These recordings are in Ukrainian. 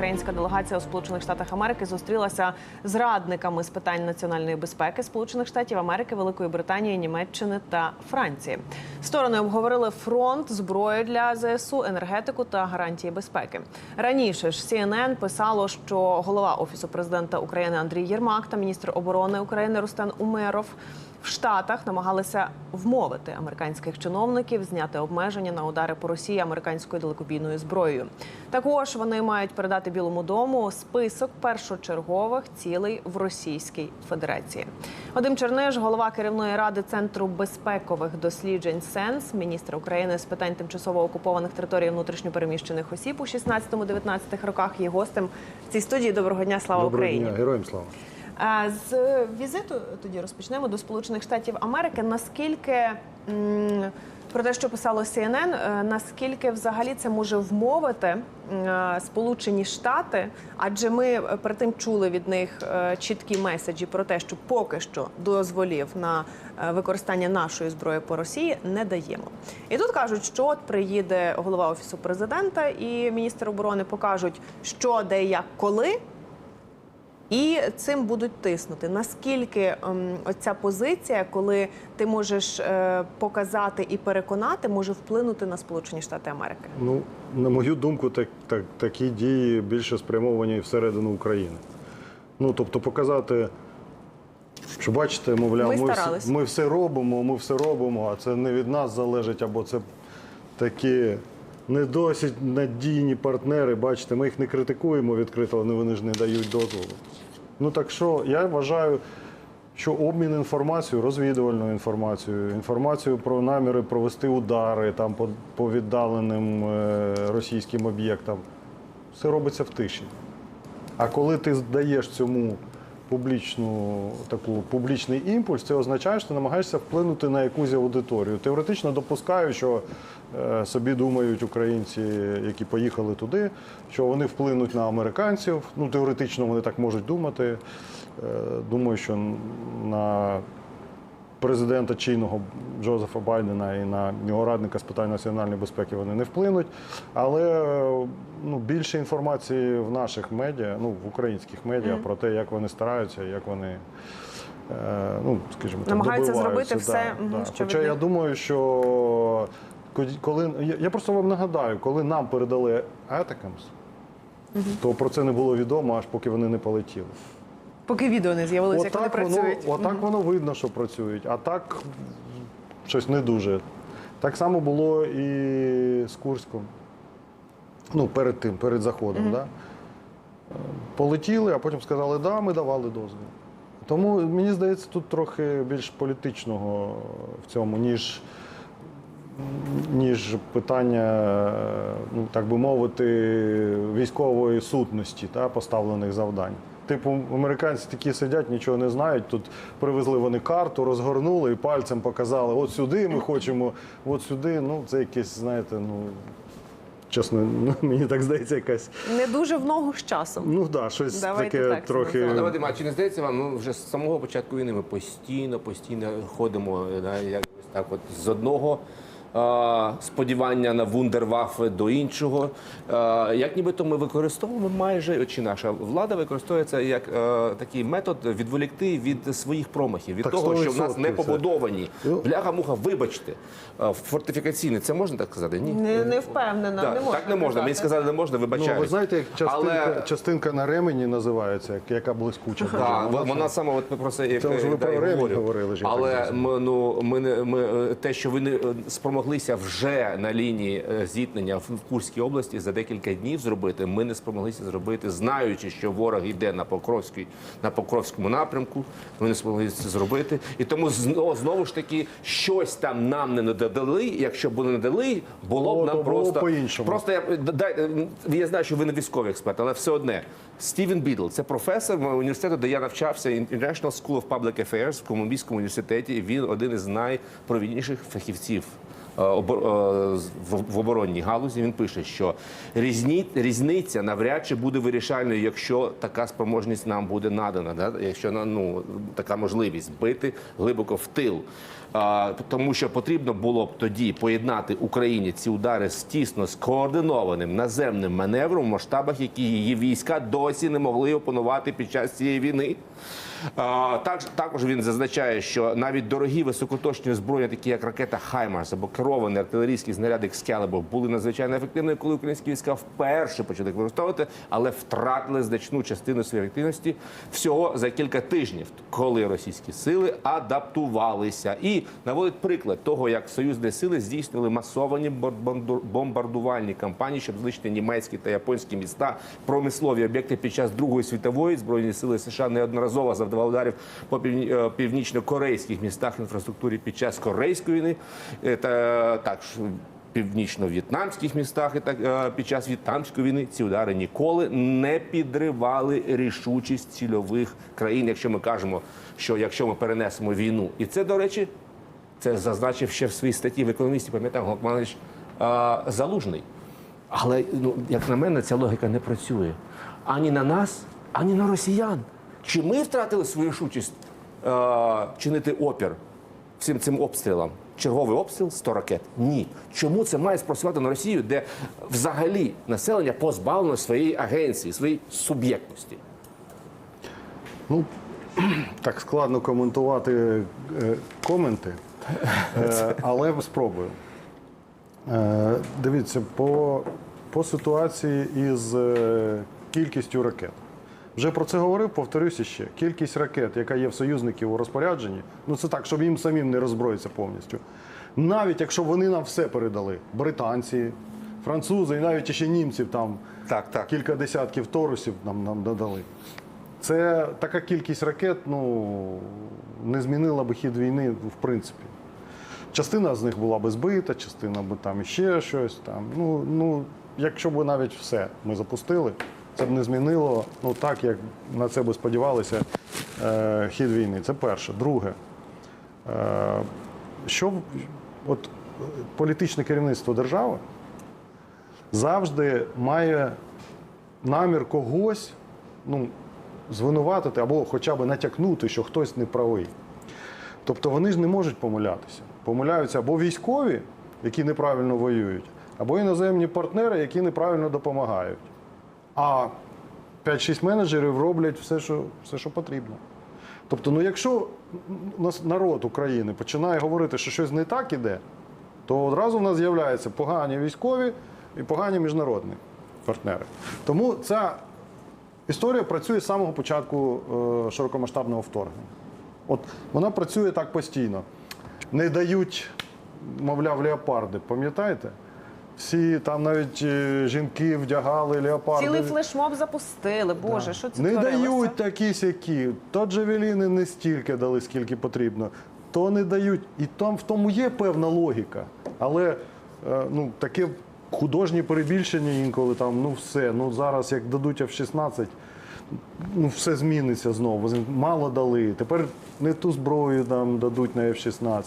українська делегація у Сполучених Штатах Америки зустрілася з радниками з питань національної безпеки Сполучених Штатів Америки, Великої Британії, Німеччини та Франції. Сторони обговорили фронт, зброю для ЗСУ, енергетику та гарантії безпеки. Раніше ж CNN писало, що голова офісу президента України Андрій Єрмак та міністр оборони України Рустен Умеров в Штатах намагалися вмовити американських чиновників зняти обмеження на удари по Росії американською далекобійною зброєю. Також вони мають передати Білому дому список першочергових цілей в Російській Федерації. Вадим Черниш, голова керівної ради центру безпекових досліджень СЕНС, міністр України з питань тимчасово окупованих територій внутрішньопереміщених осіб у 16-19 роках. Є гостем в цій студії. Доброго дня, слава Доброго Україні. дня, героям слава. З візиту тоді розпочнемо до Сполучених Штатів Америки. Наскільки про те, що писало CNN, е, наскільки взагалі це може вмовити Сполучені Штати? Адже ми е, перед тим чули від них е, чіткі меседжі про те, що поки що дозволів на е, використання нашої зброї по Росії не даємо. І тут кажуть, що от приїде голова офісу президента і міністр оборони покажуть, що де як коли. І цим будуть тиснути. Наскільки ем, оця позиція, коли ти можеш е, показати і переконати, може вплинути на Сполучені Штати Америки? Ну, на мою думку, так, так, такі дії більше спрямовані всередину України. Ну, тобто показати, що бачите, мовляв, Ми ми, ми все робимо, ми все робимо, а це не від нас залежить, або це такі не досить надійні партнери. Бачите, ми їх не критикуємо відкрито, але вони ж не дають дозволу. Ну так що я вважаю, що обмін інформацією, розвідувальною інформацією, інформацією про наміри провести удари там по, по віддаленим е, російським об'єктам, все робиться в тиші. А коли ти даєш цьому публічну таку публічний імпульс, це означає, що ти намагаєшся вплинути на якусь аудиторію. Теоретично допускаю, що е, собі думають українці, які поїхали туди, що вони вплинуть на американців. Ну, теоретично вони так можуть думати. Е, думаю, що на президента чинного Джозефа Байдена і на його радника з питань національної безпеки вони не вплинуть. Але ну, більше інформації в наших медіа, ну в українських медіа про те, як вони стараються, як вони. е, Ну, скажімо, так, Намагаються зробити все, мгм, да. що Хоча від я думаю, що коли я- просто вам нагадаю, коли нам передали Атакамс, то про це не було відомо, аж поки вони не полетіли. Поки відео не з'явилося, як вони Отак воно, працюють. отак воно видно, що працюють, а так щось не дуже. Так само було і з Курськом. Ну, перед тим, перед заходом. Да? Полетіли, а потім сказали, да, ми давали дозвіл. Тому мені здається, тут трохи більш політичного в цьому, ніж, ніж питання, ну так би мовити, військової сутності та, поставлених завдань. Типу, американці такі сидять, нічого не знають. Тут привезли вони карту, розгорнули і пальцем показали: от сюди ми хочемо, от сюди. Ну, це якесь, знаєте, ну чесно, ну, мені так здається, якась. Не дуже в ногу з часом. Ну так, да, щось Давайте таке так трохи. Але Вадим, а чи не здається вам, ну вже з самого початку війни ми постійно, постійно ходимо да, якось так, от з одного. А, Сподівання на вундервафи до іншого, як нібито ми використовуємо майже чи наша влада використовує це як е, такий метод відволікти від своїх промахів, від Так, того, що в нас не побудовані. Ну. Бляха-муха, вибачте, е, фортифікаційні, це можна так сказати? Ні, Не, не впевнена, Да, не можна так не можна. Мені сказали, не можна, Ну, вибачаюсь. ви знаєте, як частинка, Але частинка на ремені називається, яка блискуча. Так, Вона- вона саме от про це як Це вже ви е, про да, ремінь говорили, Але ми, ну, ми, не- ми, е, те, що ви не е, спромоглися вже на лінії е, зіткнення в Курській області за декілька днів зробити, ми не спромоглися зробити, знаючи, що ворог йде на Покровський, на Покровському напрямку. Ми не спромоглися це зробити. І тому знову, ж таки щось там нам не надали. Якщо б не надали, було б нам то просто по-іншому. Просто я дай, я знаю, що ви не військовий експерт, але все одне. Стівен Бідл, це професор університету, де я навчався International School of Public Affairs в Колумбійському університеті. і Він один із найпровідніших фахівців в в оборонній галузі. Він пише, що різні, різниця навряд чи буде вирішальною, якщо така спроможність нам буде надана, да? якщо ну, така можливість бити глибоко в тил. Тому що потрібно було б тоді поєднати Україні ці удари з тісно скоординованим наземним маневром в масштабах, які її війська досі не могли опанувати під час цієї війни. Так, також він зазначає, що навіть дорогі високоточні зброї, такі як ракета Хаймарс або керовані артилерійські снаряди Excalibur, були надзвичайно ефективними, коли українські війська вперше почали їх використовувати, але втратили значну частину своєї ефективності всього за кілька тижнів, коли російські сили адаптувалися. І наводить приклад того, як союзні сили здійснили масовані бомбарду- бомбардувальні кампанії, щоб знищити німецькі та японські міста, промислові об'єкти під час Другої світової. Збройні сили США неодноразово завдавали ударів по е, північно-корейських містах інфраструктурі під час корейської війни е, та також північно-в'єтнамських містах і так е, під час в'єтнамської війни. Ці удари ніколи не підривали рішучість цільових країн, якщо ми кажемо, що якщо ми перенесемо війну, і це до речі, це зазначив ще в своїй статті в економісті, пам'ятаю, Голкманович е, Залужний. Але ну, як на мене, ця логіка не працює ані на нас, ані на росіян. Чи ми втратили свою шучість е, чинити опір всім цим обстрілам? Черговий обстріл 100 ракет? Ні. Чому це має спрацювати на Росію, де взагалі населення позбавлено своєї агенції, своєї суб'єктності? Ну, так складно коментувати е, коменти, але спробую. Е, дивіться, по, по ситуації із е, кількістю ракет. Вже про це говорив, повторюся ще. Кількість ракет, яка є в союзників у розпорядженні, ну це так, щоб їм самим не роззброїтися повністю. Навіть якщо вони нам все передали, британці, французи і навіть ще німців там Так, так. кілька десятків торусів нам, нам додали. Це така кількість ракет ну, не змінила би хід війни в принципі. Частина з них була би збита, частина би там іще щось. Там. Ну, ну, якщо б навіть все ми запустили, це б не змінило ну, так, як на це би сподівалися е, хід війни. Це перше. Друге, е, що от, політичне керівництво держави завжди має намір когось ну, звинуватити або хоча б натякнути, що хтось не правий. Тобто вони ж не можуть помилятися. Помиляються або військові, які неправильно воюють, або іноземні партнери, які неправильно допомагають. А 5-6 менеджерів роблять все, що, все, що потрібно. Тобто, ну якщо народ України починає говорити, що щось не так іде, то одразу в нас з'являються погані військові і погані міжнародні партнери. Тому ця історія працює з самого початку е, широкомасштабного вторгнення. От вона працює так постійно. Не дають, мовляв, леопарди, пам'ятаєте? Всі там навіть е, жінки вдягали леопарди. Цілий флешмоб запустили. Боже, що це Не творилося? дають такі сякі. То джавеліни не стільки дали, скільки потрібно, то не дають. І там в тому є певна логіка. Але е, ну, таке художнє перебільшення інколи там, ну все, ну зараз як дадуть F-16, ну все зміниться знову. Мало дали. Тепер не ту зброю нам дадуть на F-16.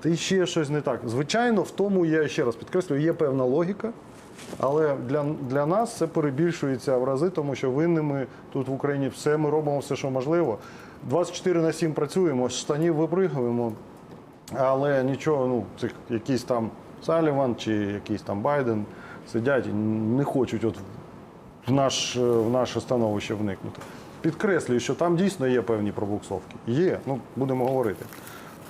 Та ще щось не так. Звичайно, в тому я ще раз підкреслюю, є певна логіка. Але для, для нас це перебільшується в рази, тому що винними тут в Україні все ми робимо все, що можливо. 24 на 7 працюємо, штанів випригуємо, але нічого, ну, цих якийсь там Саліван чи якийсь там Байден сидять і не хочуть от в, наш, в наше становище вникнути. Підкреслюю, що там дійсно є певні пробуксовки. Є, ну будемо говорити.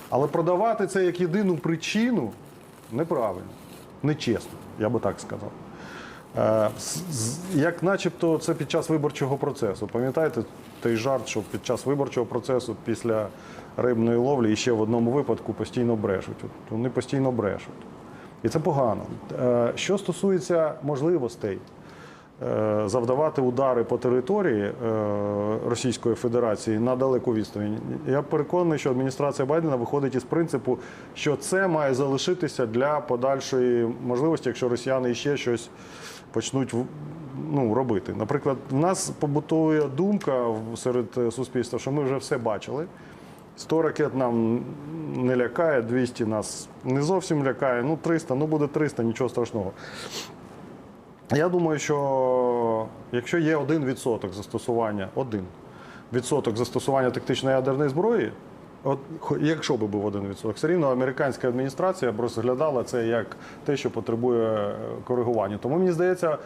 Але продавати це як єдину причину неправильно, нечесно, я би так сказав. Е, Як начебто це під час виборчого процесу. Пам'ятаєте той жарт, що під час виборчого процесу після рибної ловлі і ще в одному випадку постійно брешуть. Вони постійно брешуть. І це погано. Е, Що стосується можливостей е, завдавати удари по території е, Російської Федерації на далеку відстань, я переконаний, що адміністрація Байдена виходить із принципу, що це має залишитися для подальшої можливості, якщо росіяни ще щось почнуть ну, робити. Наприклад, в нас побутує думка серед суспільства, що ми вже все бачили. 100 ракет нам не лякає, 200 нас не зовсім лякає. Ну, 300, ну буде 300, нічого страшного. Я думаю, що якщо є один відсоток застосування, один відсоток застосування тактичної ядерної зброї, от якщо би був один відсоток, все рівно американська адміністрація б розглядала це як те, що потребує е, коригування. Тому мені здається,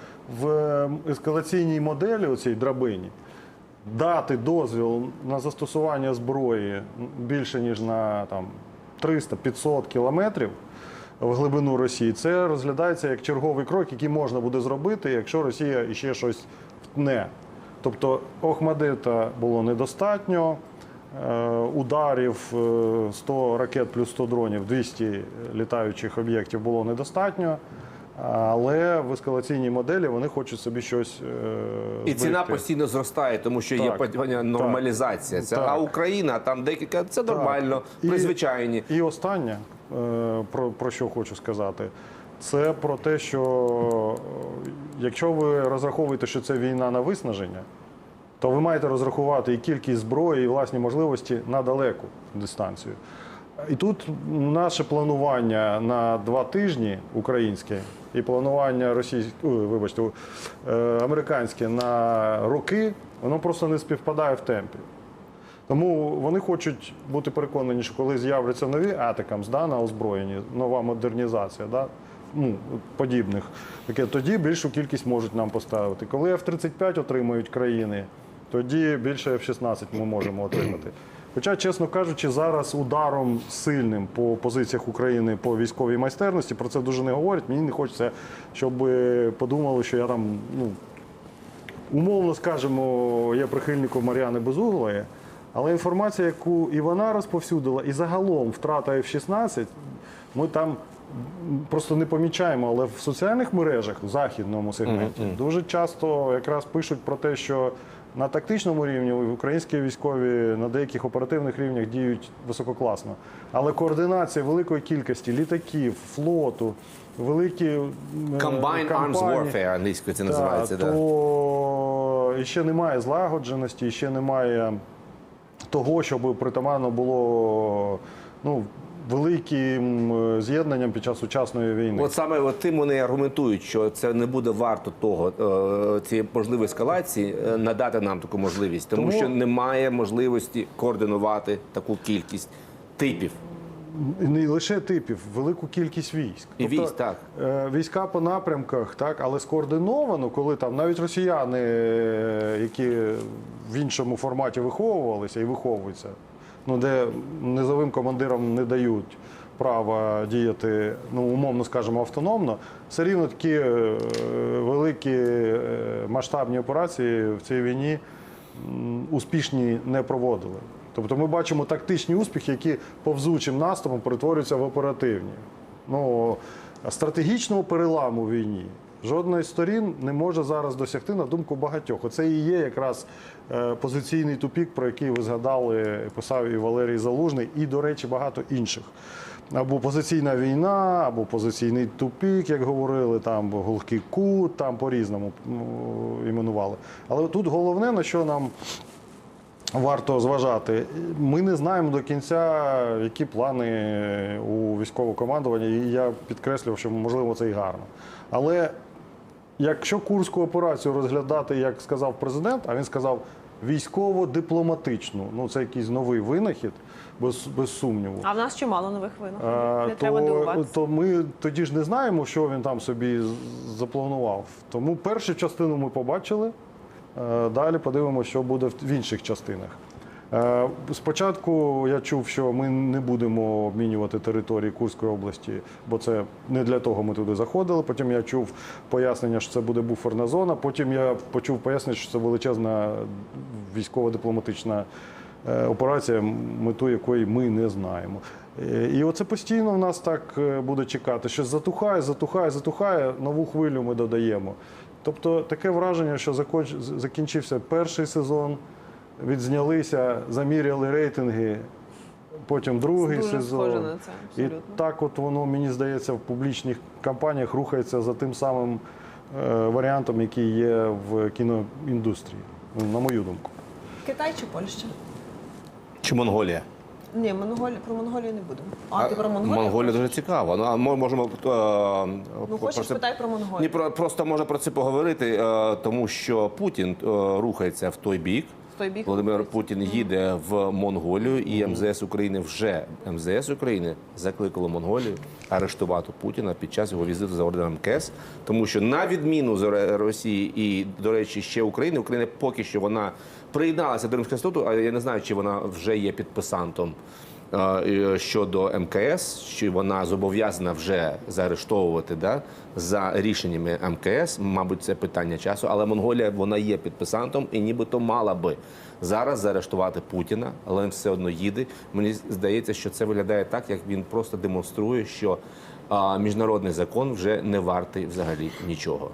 в ескалаційній моделі у цій драбині дати дозвіл на застосування зброї більше ніж на там 300-500 кілометрів в глибину Росії, це розглядається як черговий крок, який можна буде зробити, якщо Росія іще щось втне. Тобто Охмадита було недостатньо. е, Ударів е, 100 ракет плюс 100 дронів, 200 літаючих об'єктів було недостатньо. Але в ескалаційній моделі вони хочуть собі щось е, І ціна постійно зростає, тому що є питання нормалізація. Так. а Україна там декілька це нормально, І- призвичайні. І останнє, е, про, про що хочу сказати, це про те, що е, якщо ви розраховуєте, що це війна на виснаження, то ви маєте розрахувати і кількість зброї, і власні можливості на далеку дистанцію. І тут наше планування на два тижні українське і планування російське, вибачте, е, американське на роки, воно просто не співпадає в темпі. Тому вони хочуть бути переконані, що коли з'являться нові атакамс да, на озброєнні, нова модернізація, да, ну, подібних, таке, тоді більшу кількість можуть нам поставити. Коли F-35 отримують країни, тоді більше F-16 ми можемо отримати. Хоча, чесно кажучи, зараз ударом сильним по позиціях України по військовій майстерності про це дуже не говорять. Мені не хочеться, щоб е, подумали, що я там ну, умовно скажемо, є прихильником Мар'яни Безуглої, але інформація, яку і вона розповсюдила, і загалом втрата F-16, ми там просто не помічаємо, але в соціальних мережах в західному сегменті дуже часто якраз пишуть про те, що на тактичному рівні українські військові на деяких оперативних рівнях діють висококласно. Але координація великої кількості літаків, флоту, великі е, Combined Arms Warfare англійською це називається. Да. то ще немає злагодженості, ще немає того, щоб притаманно було ну, великим е, з'єднанням під час сучасної війни. От саме от тим вони аргументують, що це не буде варто того е, цієї можливої ескалації е, надати нам таку можливість, тому, Тому- що немає можливості координувати таку кількість типів. Не лише типів, велику кількість військ. І військ, так. Війська по напрямках, так, але скоординовано, коли там навіть росіяни, які в іншому форматі виховувалися і виховуються, ну, де низовим командирам не дають права діяти, ну, умовно скажемо, автономно, все рівно такі е, великі е, масштабні операції в цій війні успішні не проводили. Тобто ми бачимо тактичні успіхи, які повзучим наступом перетворюються в оперативні. Ну, стратегічного переламу в війні жодна з сторін не може зараз досягти на думку багатьох. Оце і є якраз е, позиційний тупік, про який ви згадали, писав і Валерій Залужний, і, до речі, багато інших. Або позиційна війна, або позиційний тупік, як говорили, там глухий кут, там по-різному ну, іменували. Але тут головне, на що нам варто зважати. Ми не знаємо до кінця, які плани у військового командування, і я підкреслював, що можливо це і гарно. Але якщо курську операцію розглядати, як сказав президент, а він сказав військово-дипломатичну, ну це якийсь новий винахід, без, без сумніву. А в нас чимало нових винах. А, Не треба то, дивуватися. то ми тоді ж не знаємо, що він там собі запланував. Тому першу частину ми побачили. е, Далі подивимося, що буде в інших частинах. Е, Спочатку я чув, що ми не будемо обмінювати території Курської області, бо це не для того ми туди заходили. Потім я чув пояснення, що це буде буферна зона. Потім я почув пояснення, що це величезна військово-дипломатична е, операція, мету якої ми не знаємо. Е, І оце постійно в нас так буде чекати, що затухає, затухає, затухає, нову хвилю ми додаємо. Тобто таке враження, що закінчився перший сезон, відзнялися, заміряли рейтинги, потім другий Дуже сезон. схоже на це, І абсолютно. так, от воно, мені здається, в публічних кампаніях рухається за тим самим е, варіантом, який є в кіноіндустрії, ну, на мою думку. Китай чи Польща? Чи Монголія? Ні, Монголі про Монголію не будемо. А, ти про Монголію? Монголія дуже цікаво. Ну, а ми можемо е, Ну, хочеш, питай про Монголію. Ні, про просто може про це поговорити, е, тому що Путін е, рухається в той бік. Той бік. Володимир Путін їде в Монголію, і МЗС України вже МЗС України закликало Монголію арештувати Путіна під час його візиту за орденом КЕС, тому що на відміну з Росії і, до речі, ще України, Україна поки що вона приєдналася до Римського статуту, але я не знаю, чи вона вже є підписантом щодо МКС, чи вона зобов'язана вже заарештовувати да, за рішеннями МКС. Мабуть, це питання часу. Але Монголія вона є підписантом і нібито мала би зараз заарештувати Путіна, але він все одно їде. Мені здається, що це виглядає так, як він просто демонструє, що міжнародний закон вже не вартий взагалі нічого.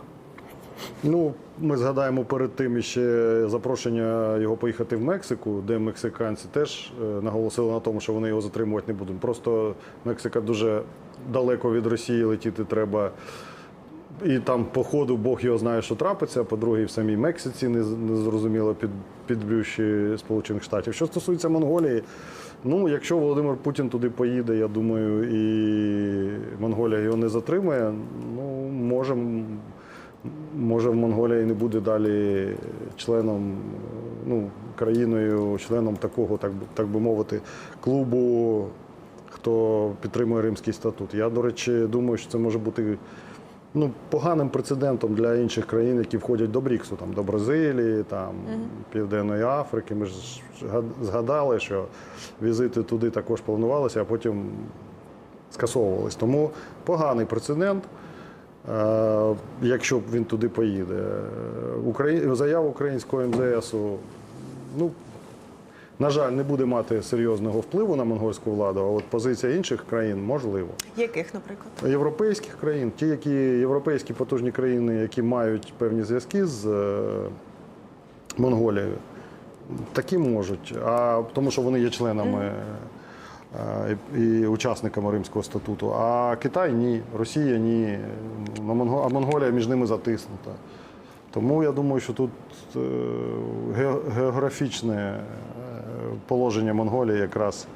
Ну, ми згадаємо перед тим ще запрошення його поїхати в Мексику, де мексиканці теж е, наголосили на тому, що вони його затримувати не будуть. Просто Мексика дуже далеко від Росії летіти треба. І там, по ходу, Бог його знає, що трапиться. По-друге, і в самій Мексиці не, зрозуміло під, Сполучених Штатів. Що стосується Монголії, ну, якщо Володимир Путін туди поїде, я думаю, і Монголія його не затримає, ну, може, м- може в Монголія і не буде далі членом, ну, країною, членом такого, так, би- так би мовити, клубу, хто підтримує Римський статут. Я, до речі, думаю, що це може бути ну, поганим прецедентом для інших країн, які входять до Бріксу, там, до Бразилії, там, Південної Африки. Ми ж згадали, що візити туди також планувалися, а потім скасовувались. Тому поганий прецедент. Е, Якщо він туди поїде, Украї... заява українського МЗСу, ну, на жаль, не буде мати серйозного впливу на монгольську владу, а от позиція інших країн можливо. Яких, наприклад? Європейських країн, ті, які європейські потужні країни, які мають певні зв'язки з е, Монголією, такі можуть. А тому, що вони є членами і, і учасниками Римського статуту. А Китай ні, Росія ні, а Монголія між ними затиснута. Тому я думаю, що тут е, географічне е, положення Монголії якраз.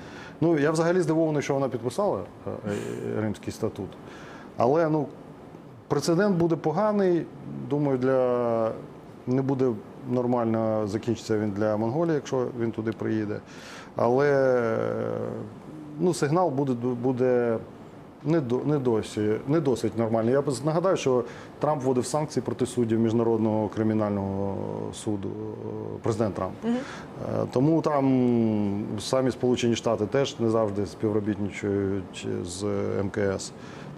Ну, я взагалі здивований, що вона підписала е, е, Римський статут. Але ну, прецедент буде поганий. Думаю, для не буде нормально закінчиться він для Монголії, якщо він туди приїде. Але ну, сигнал буде, буде не, до, не, досі, не досить нормальний. Я нагадаю, що Трамп вводив санкції проти суддів Міжнародного кримінального суду, президент Трамп. Е, Тому там самі Сполучені Штати теж не завжди співробітничають з МКС.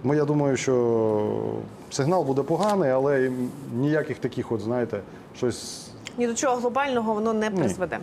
Тому я думаю, що сигнал буде поганий, але ніяких таких, от знаєте, щось Ні до чого глобального воно не призведе.